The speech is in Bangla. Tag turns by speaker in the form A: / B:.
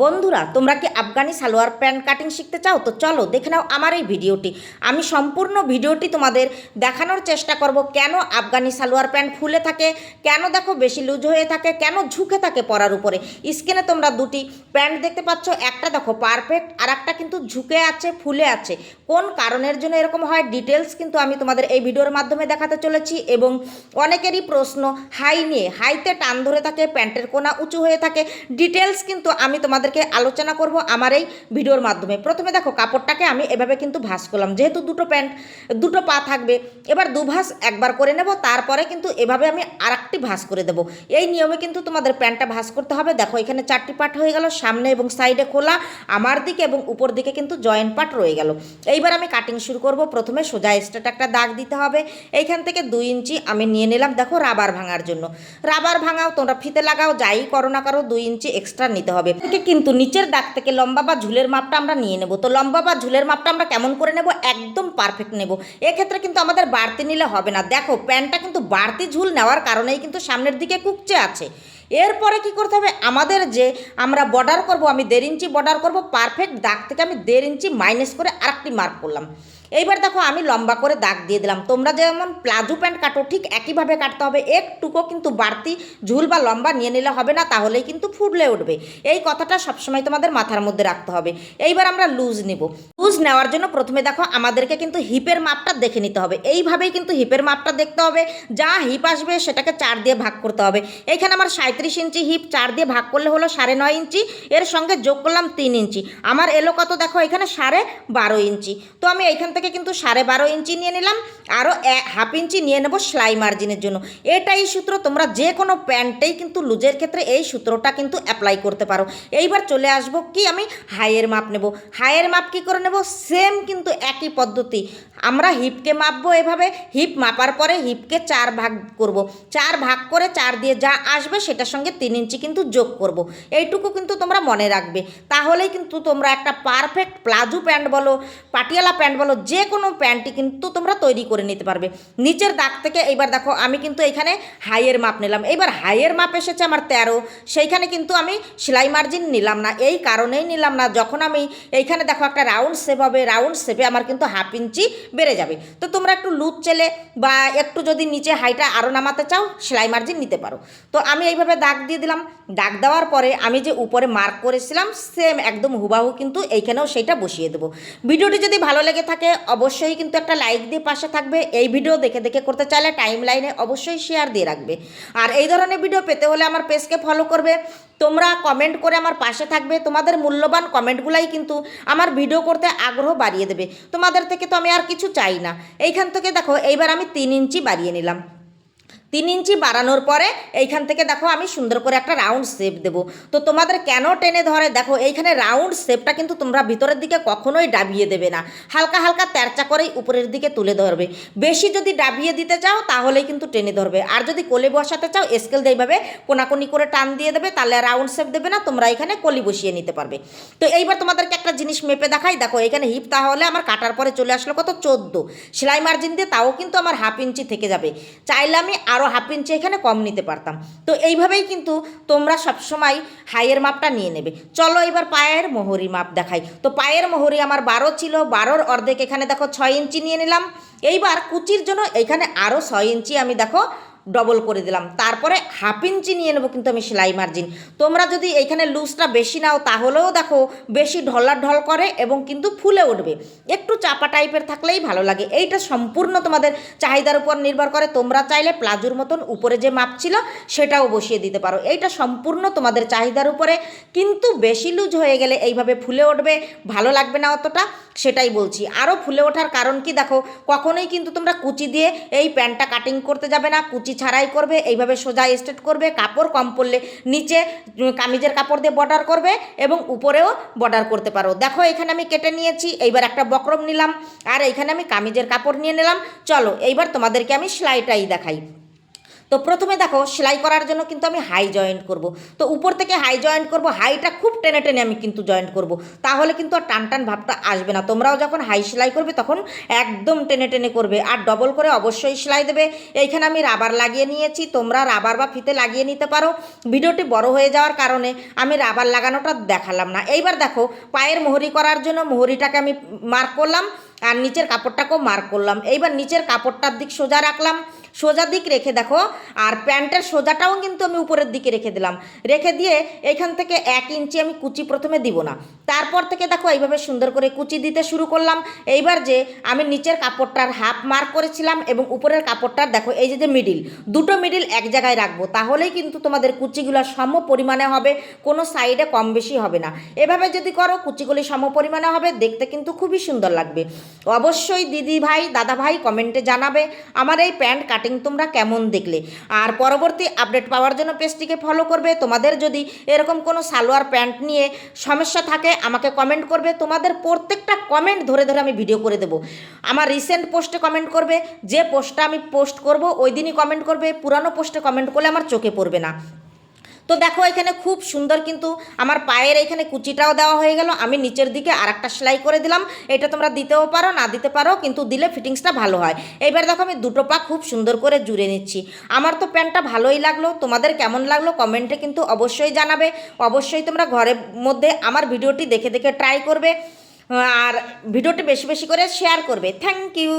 A: বন্ধুরা, তোমরা কি আফগানি সালোয়ার প্যান্ট কাটিং শিখতে চাও? তো চলো দেখে নাও আমার এই ভিডিওটি। আমি সম্পূর্ণ ভিডিওটি তোমাদের দেখানোর চেষ্টা করব কেন আফগানি সালোয়ার প্যান্ট ফুলে থাকে, কেন দেখো বেশি লুজ হয়ে থাকে, কেন ঝুঁকে থাকে পরার উপরে। স্ক্রিনে তোমরা দুটি প্যান্ট দেখতে পাচ্ছ, একটা দেখো পারফেক্ট আর একটা কিন্তু ঝুঁকে আছে, ফুলে আছে। কোন কারণের জন্য এরকম হয় ডিটেলস কিন্তু আমি তোমাদের এই ভিডিওর মাধ্যমে দেখাতে চলেছি এবং অনেকেরই প্রশ্ন, হাই নিয়ে, হাইতে টান ধরে থাকে, প্যান্টের কোনা উঁচু হয়ে থাকে ডিটেলস কিন্তু আমি তোমাদেরকে আলোচনা করব আমার এই ভিডিওর মাধ্যমে। প্রথমে দেখো, কাপড়টাকে আমি এভাবে কিন্তু ভাঁজ করলাম। যেহেতু দুটো প্যান্ট, দুটো পা থাকবে, এবার দু ভাঁজ একবার করে নেব, তারপরে কিন্তু এভাবে আমি আর একটি ভাঁজ করে দেবো। এই নিয়মে কিন্তু তোমাদের প্যান্টটা ভাঁজ করতে হবে। দেখো, এখানে চারটি পার্ট হয়ে গেল, সামনে এবং সাইডে খোলা, আমার দিকে এবং উপর দিকে কিন্তু জয়েন্ট পার্ট রয়ে গেল। এইবার আমি কাটিং শুরু করব। প্রথমে সোজা স্ট্রেট একটা দাগ দিতে হবে। এইখান থেকে দুই ইঞ্চি আমি নিয়ে নিলাম, দেখো, রাবার ভাঙার জন্য। রাবার ভাঙাও, তোমরা ফিতে লাগাও, যাই করো না করো, দুই ইঞ্চি এক্সট্রা নিতে হবে। কিন্তু নিচের দাগ থেকে লম্বা বা ঝুলের মাপটা আমরা নিয়ে নেব। তো লম্বা বা ঝুলের মাপটা আমরা কেমন করে নেব? একদম পারফেক্ট নেব। এক্ষেত্রে কিন্তু আমাদের বাড়তি নিলে হবে না। দেখো প্যান্টটা কিন্তু বাড়তি ঝুল নেওয়ার কারণেই কিন্তু সামনের দিকে কুকচে আছে। এরপরে কি করতে হবে? আমাদের যে আমরা বর্ডার করব, আমি দেড় ইঞ্চি বর্ডার করব পারফেক্ট দাগ থেকে আমি দেড় ইঞ্চি মাইনাস করে আরেকটি মার্ক করলাম। এইবার দেখো আমি লম্বা করে দাগ দিয়ে দিলাম। তোমরা যেমন প্লাজো প্যান্ট কাটো, ঠিক একইভাবে কাটতে হবে। একটুকু কিন্তু বাড়তি ঝুল বা লম্বা নিয়ে নিলে হবে না, তাহলেই কিন্তু ফুটলে উঠবে। এই কথাটা সবসময় তোমাদের মাথার মধ্যে রাখতে হবে। এইবার আমরা লুজ নিব। লুজ নেওয়ার জন্য প্রথমে দেখো আমাদেরকে কিন্তু হিপের মাপটা দেখে নিতে হবে। এইভাবেই কিন্তু হিপের মাপটা দেখতে হবে। যা হিপ আসবে সেটাকে চার দিয়ে ভাগ করতে হবে। এইখানে আমার সাঁত্রিশ ইঞ্চি হিপ চার দিয়ে ভাগ করলে হলো সাড়ে নয় ইঞ্চি। এর সঙ্গে যোগ করলাম তিন ইঞ্চি। আমার এলো কত দেখো এখানে সাড়ে বারো ইঞ্চি। তো আমি এইখান থেকে কিন্তু সাড়ে বারো ইঞ্চি নিয়ে নিলাম আরও হাফ ইঞ্চি নিয়ে নেব সেলাই মার্জিনের জন্য। এটাই সূত্র, তোমরা যে কোনো প্যান্টেই কিন্তু লুজের ক্ষেত্রে এই সূত্রটা কিন্তু অ্যাপ্লাই করতে পারো। এইবার চলে আসব কি আমি হাইয়ের মাপ নেব। হাইয়ের মাপ কি করে নেব? সেম কিন্তু একই পদ্ধতি। আমরা হিপকে মাপবো এভাবে হিপ মাপার পরে হিপকে চার ভাগ করব। চার ভাগ করে চার দিয়ে যা আসবে সেটার সঙ্গে তিন ইঞ্চি কিন্তু যোগ করব। এইটুকু কিন্তু তোমরা মনে রাখবে। তাহলেই কিন্তু তোমরা একটা পারফেক্ট প্লাজো প্যান্ট বলো, পাটিয়ালা প্যান্ট বলো যে কোনো প্যান্টই কিন্তু তোমরা তৈরি করে নিতে পারবে। নিচের দাগ থেকে এইবার দেখো, আমি কিন্তু এখানে হাইয়ের মাপ নিলাম। এইবার হাইয়ের মাপ এসেছে আমার তেরো, সেইখানে কিন্তু আমি সেলাই মার্জিন নিলাম না, এই কারণেই নিলাম না। যখন আমি এইখানে দেখো একটা রাউন্ড শেপ হবে, রাউন্ড শেপে আমার কিন্তু হাফ ইঞ্চি বেড়ে যাবে। তো তোমরা একটু লুজ চেলে বা একটু যদি নিচে হাইটা আরও নামাতে চাও, সেলাই মার্জিন নিতে পারো। তো আমি এইভাবে দাগ দিয়ে দিলাম। দাগ দেওয়ার পরে আমি যে উপরে মার্ক করেছিলাম, সেম একদম হুবাহু কিন্তু এইখানেও সেইটা বসিয়ে দেবো। ভিডিওটি যদি ভালো লেগে থাকে অবশ্যই কিন্তু একটা লাইক দিয়ে পাশে থাকবে। এই ভিডিও দেখে দেখে করতে চাইলে টাইম লাইনে অবশ্যই শেয়ার দিয়ে রাখবে। আর এই ধরনের ভিডিও পেতে হলে আমার পেজকে ফলো করবে। তোমরা কমেন্ট করে আমার পাশে থাকবে। তোমাদের মূল্যবান কমেন্টগুলাই কিন্তু আমার ভিডিও করতে আগ্রহ বাড়িয়ে দেবে। তোমাদের থেকে তো আমি আর কিছু চাই না। এইখান থেকে দেখো, এইবার আমি তিন ইঞ্চি বাড়িয়ে নিলাম। তিন ইঞ্চি বাড়ানোর পরে এইখান থেকে দেখো আমি সুন্দর করে একটা রাউন্ড শেপ দেবো। তো তোমাদের কেন টেনে ধরে? দেখো, এইখানে রাউন্ড শেপটা কিন্তু তোমরা ভিতরের দিকে কখনোই ডাবিয়ে দেবে না। হালকা হালকা তেরচা করেই উপরের দিকে তুলে ধরবে। বেশি যদি ডাবিয়ে দিতে চাও, তাহলেই কিন্তু টেনে ধরবে। আর যদি কোলে বসাতে চাও, স্কেল দিয়ে এইভাবে করে টান দিয়ে দেবে, তাহলে রাউন্ড শেপ দেবে না, তোমরা এখানে কলি বসিয়ে নিতে পারবে। তো এইবার তোমাদেরকে একটা জিনিস মেপে দেখাই। দেখো, এখানে হিপ তাহলে আমার কাটার পরে চলে আসলো কত? চোদ্দ। সেলাই মার্জিন দিয়ে তাও কিন্তু আমার হাফ ইঞ্চি থেকে যাবে। চাইলে আমি আরও হাফ ইঞ্চি এখানে কম নিতে পারতাম। তো এইভাবেই কিন্তু তোমরা সবসময় হাইয়ের মাপটা নিয়ে নেবে। চলো এবার পায়ের মোহরি মাপ দেখাই। তো পায়ের মোহরি আমার বারো ছিল, বারোর অর্ধেক এখানে দেখো ছয় ইঞ্চি নিয়ে নিলাম। এইবার কুচির জন্য এখানে আরও ছয় ইঞ্চি আমি দেখো ডবল করে দিলাম। তারপরে হাফ ইঞ্চি নিয়ে নেব কিন্তু আমি সেলাই মার্জিন তোমরা যদি এইখানে লুজটা বেশি নাও, তাহলেও দেখো বেশি ঢলার ঢল করে এবং কিন্তু ফুলে উঠবে। একটু চাপা টাইপের থাকলেই ভালো লাগে। এইটা সম্পূর্ণ তোমাদের চাহিদার উপর নির্ভর করে। তোমরা চাইলে প্লাজোর মতন উপরে যে মাপ ছিল, সেটাও বসিয়ে দিতে পারো। এইটা সম্পূর্ণ তোমাদের চাহিদার উপরে। কিন্তু বেশি লুজ হয়ে গেলে এইভাবে ফুলে উঠবে। ভালো লাগবে না অতটা। সেটাই বলছি। আরও ফুলে ওঠার কারণ কি দেখো, কখনোই কিন্তু তোমরা কুচি দিয়ে এই প্যান্টটা কাটিং করতে যাবে না, কুচি ছাড়াই করবে, এইভাবে সোজা স্ট্রেট করবে, কাপড় কম পড়লে নিচে কামিজের কাপড় দিয়ে বর্ডার করবে এবং উপরেও বর্ডার করতে পারো। দেখো, এখানে আমি কেটে নিয়েছি, এইবার একটা বক্রম নিলাম, আর এইখানে আমি কামিজের কাপড় নিয়ে নিলাম। চলো, এইবার তোমাদেরকে আমি সেলাইটাই দেখাই। তো প্রথমে দেখো, সেলাই করার জন্য কিন্তু আমি হাই জয়েন্ট করব। তো উপর থেকে হাই জয়েন্ট করব হাইটা খুব টেনে টেনে আমি কিন্তু জয়েন্ট করব। তাহলে কিন্তু আর টান টান ভাবটা আসবে না। তোমরাও যখন হাই সেলাই করবে তখন একদম টেনে টেনে করবে। আর ডবল করে অবশ্যই সেলাই দেবে। এইখানে আমি রাবার লাগিয়ে নিয়েছি। তোমরা রাবার বা ফিতে লাগিয়ে নিতে পারো। ভিডিওটি বড় হয়ে যাওয়ার কারণে আমি রাবার লাগানোটা দেখালাম না। এইবার দেখো, পায়ের মোহরি করার জন্য মোহরিটাকে আমি মার্ক করলাম। আর নিচের কাপড়টাকেও মার্ক করলাম। এইবার নিচের কাপড়টার দিক সোজা রাখলাম। সোজা দিক রেখে দেখো, আর প্যান্টের সোজাটাও কিন্তু আমি উপরের দিকে রেখে দিলাম। রেখে দিয়ে এখান থেকে এক ইঞ্চি আমি কুচি প্রথমে দিব না। তারপর থেকে দেখো, এইভাবে সুন্দর করে কুচি দিতে শুরু করলাম। এইবার যে আমি নিচের কাপড়টার হাফ মার্ক করেছিলাম এবং উপরের কাপড়টার দেখো, এই যে যে মিডিল দুটো মিডিল এক জায়গায় রাখব। তাহলেই কিন্তু তোমাদের কুচিগুলো সম পরিমাণে হবে, কোনো সাইডে কম বেশি হবে না। এভাবে যদি করো, কুচিগুলি সম পরিমাণে হবে, দেখতে কিন্তু খুবই সুন্দর লাগবে। অবশ্যই দিদি ভাই, দাদা ভাই কমেন্টে জানাবে, আমার এই প্যান্ট কাটিং তোমরা কেমন দেখলে? আর পরবর্তী আপডেট পাওয়ার জন্য পেজটিকে ফলো করবে। তোমাদের যদি এরকম কোনো সালোয়ার প্যান্ট নিয়ে সমস্যা থাকে, আমাকে কমেন্ট করবে। তোমাদের প্রত্যেকটা কমেন্ট ধরে ধরে আমি ভিডিও করে দেবো। আমার রিসেন্ট পোস্টে কমেন্ট করবে। যে পোস্টটা আমি পোস্ট করব, ওই দিনই কমেন্ট করবে। পুরানো পোস্টে কমেন্ট করলে আমার চোখে পড়বে না। তো দেখো, এখানে খুব সুন্দর কিন্তু আমার পায়ের এখানে কুচিটাও দেওয়া হয়ে গেল। আমি নিচের দিকে আর একটা সেলাই করে দিলাম। এটা তোমরা দিতেও পারো, না দিতে পারো, কিন্তু দিলে ফিটিংসটা ভালো হয়। এইবার দেখো, আমি দুটো পা খুব সুন্দর করে জুড়ে নিচ্ছি। আমার তো প্যান্টটা ভালোই লাগল। তোমাদের কেমন লাগল কমেন্টে কিন্তু অবশ্যই জানাবে। অবশ্যই তোমরা ঘরের মধ্যে আমার ভিডিওটি দেখে দেখে ট্রাই করবে। আর ভিডিওটি বেশি বেশি করে শেয়ার করবে। Thank you